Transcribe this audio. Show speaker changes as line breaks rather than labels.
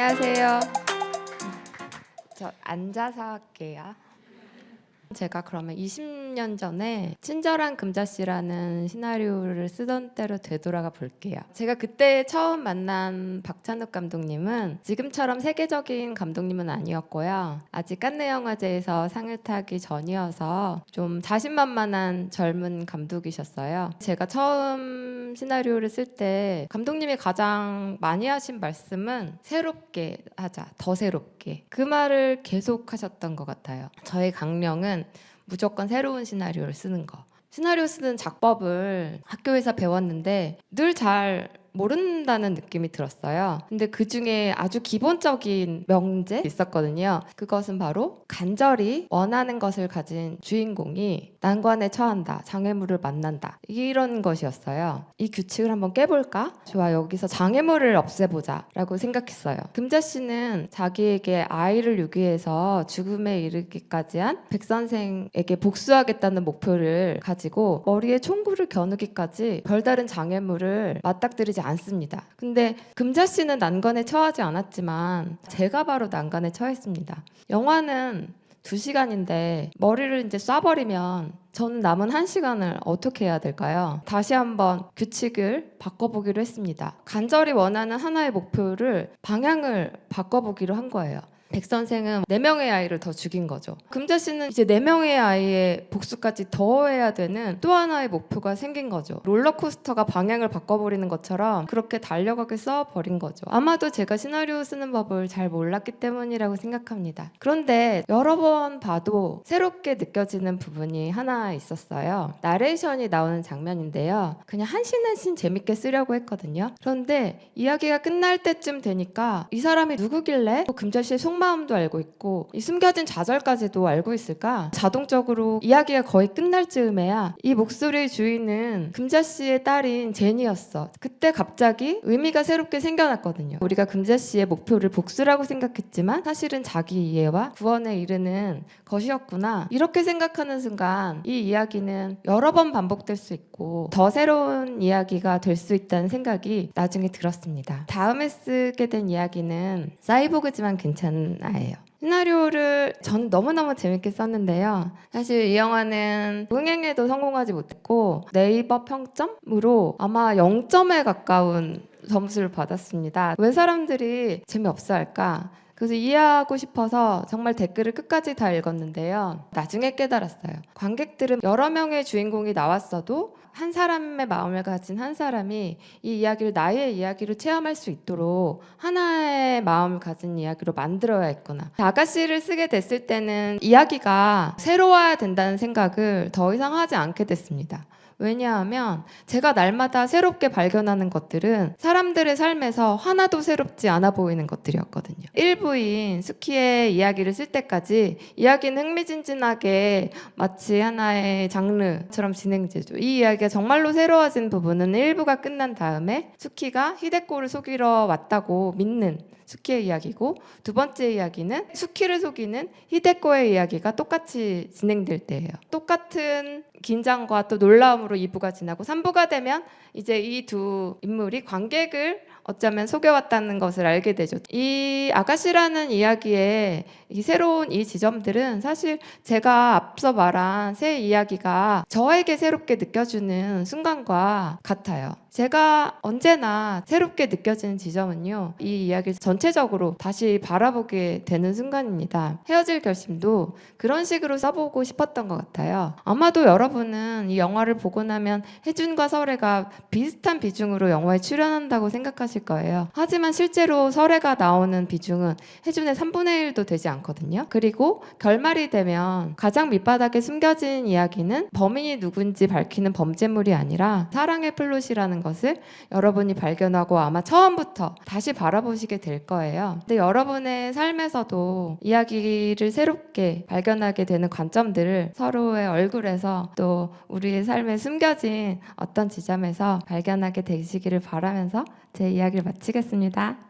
안녕하세요. 저 앉아서 할게요. 제가 그러면 20년 전에 친절한 금자씨라는 시나리오를 쓰던 때로 되돌아가 볼게요. 제가 그때 처음 만난 박찬욱 감독님은 지금처럼 세계적인 감독님은 아니었고요. 아직 깐느 영화제에서 상을 타기 전이어서 좀 자신만만한 젊은 감독이셨어요. 제가 처음 시나리오를 쓸 때 감독님이 가장 많이 하신 말씀은 새롭게 하자, 더 새롭게. 그 말을 계속 하셨던 것 같아요. 저의 강령은 무조건 새로운 시나리오를 쓰는 거. 시나리오 쓰는 작법을 학교에서 배웠는데 늘 잘 모른다는 느낌이 들었어요. 근데 그 중에 아주 기본적인 명제 있었거든요. 그것은 바로 간절히 원하는 것을 가진 주인공이 난관에 처한다. 장애물을 만난다. 이런 것이었어요. 이 규칙을 한번 깨볼까? 좋아, 여기서 장애물을 없애보자. 라고 생각했어요. 금자 씨는 자기에게 아이를 유기해서 죽음에 이르기까지 한 백 선생에게 복수하겠다는 목표를 가지고 머리에 총구를 겨누기까지 별다른 장애물을 맞닥뜨리지 않습니다. 근데 금자 씨는 난관에 처하지 않았지만 제가 바로 난관에 처했습니다. 영화는 두 시간인데 머리를 이제 쏴버리면 저는 남은 한 시간을 어떻게 해야 될까요? 다시 한번 규칙을 바꿔보기로 했습니다. 간절히 원하는 하나의 목표를 방향을 바꿔보기로 한 거예요. 백 선생은 네 명의 아이를 더 죽인 거죠. 금자 씨는 이제 네 명의 아이의 복수까지 더해야 되는 또 하나의 목표가 생긴 거죠. 롤러코스터가 방향을 바꿔버리는 것처럼 그렇게 달려가게 써버린 거죠. 아마도 제가 시나리오 쓰는 법을 잘 몰랐기 때문이라고 생각합니다. 그런데 여러 번 봐도 새롭게 느껴지는 부분이 하나 있었어요. 나레이션이 나오는 장면인데요. 그냥 한신 한신 재밌게 쓰려고 했거든요. 그런데 이야기가 끝날 때쯤 되니까 이 사람이 누구길래 또 금자 씨의 속 마음도 알고 있고 이 숨겨진 좌절까지도 알고 있을까? 자동적으로 이야기가 거의 끝날 즈음에야 이 목소리의 주인은 금자 씨의 딸인 제니였어. 그때 갑자기 의미가 새롭게 생겨났거든요. 우리가 금자 씨의 목표를 복수라고 생각했지만 사실은 자기 이해와 구원에 이르는 것이었구나. 이렇게 생각하는 순간 이 이야기는 여러 번 반복될 수 있고 더 새로운 이야기가 될 수 있다는 생각이 나중에 들었습니다. 다음에 쓰게 된 이야기는 사이보그지만 괜찮은 아예요. 시나리오를 저는 너무너무 재밌게 썼는데요. 사실 이 영화는 흥행에도 성공하지 못했고 네이버 평점으로 아마 0점에 가까운 점수를 받았습니다. 왜 사람들이 재미없어 할까? 그래서 이해하고 싶어서 정말 댓글을 끝까지 다 읽었는데요. 나중에 깨달았어요. 관객들은 여러 명의 주인공이 나왔어도 한 사람의 마음을 가진 한 사람이 이 이야기를 나의 이야기로 체험할 수 있도록 하나의 마음을 가진 이야기로 만들어야 했구나. 아가씨를 쓰게 됐을 때는 이야기가 새로워야 된다는 생각을 더 이상 하지 않게 됐습니다. 왜냐하면 제가 날마다 새롭게 발견하는 것들은 사람들의 삶에서 하나도 새롭지 않아 보이는 것들이었거든요. 일부 인 수키의 이야기를 쓸 때까지 이야기는 흥미진진하게 마치 하나의 장르처럼 진행되죠. 이 이야기가 정말로 새로워진 부분은 일부가 끝난 다음에 수키가 히데코를 속이러 왔다고 믿는 수키의 이야기고 두 번째 이야기는 수키를 속이는 히데코의 이야기가 똑같이 진행될 때예요. 똑같은 긴장과 또 놀라움으로 2부가 지나고 3부가 되면 이제 이 두 인물이 관객을 어쩌면 속여왔다는 것을 알게 되죠. 이 아가씨라는 이야기의 이 새로운 이 지점들은 사실 제가 앞서 말한 새 이야기가 저에게 새롭게 느껴지는 순간과 같아요. 제가 언제나 새롭게 느껴지는 지점은요, 이 이야기를 전체적으로 다시 바라보게 되는 순간입니다. 헤어질 결심도 그런 식으로 써보고 싶었던 것 같아요. 아마도 여러분은 이 영화를 보고 나면 혜준과 설애가 비슷한 비중으로 영화에 출연한다고 생각하실 거예요. 하지만 실제로 설애가 나오는 비중은 혜준의 3분의 1도 되지 않거든요. 그리고 결말이 되면 가장 밑바닥에 숨겨진 이야기는 범인이 누군지 밝히는 범죄물이 아니라 사랑의 플롯이라는 것을 여러분이 발견하고 아마 처음부터 다시 바라보시게 될 거예요. 근데 여러분의 삶에서도 이야기를 새롭게 발견하게 되는 관점들을 서로의 얼굴에서 또 우리의 삶에 숨겨진 어떤 지점에서 발견하게 되시기를 바라면서 제 이야기를 마치겠습니다.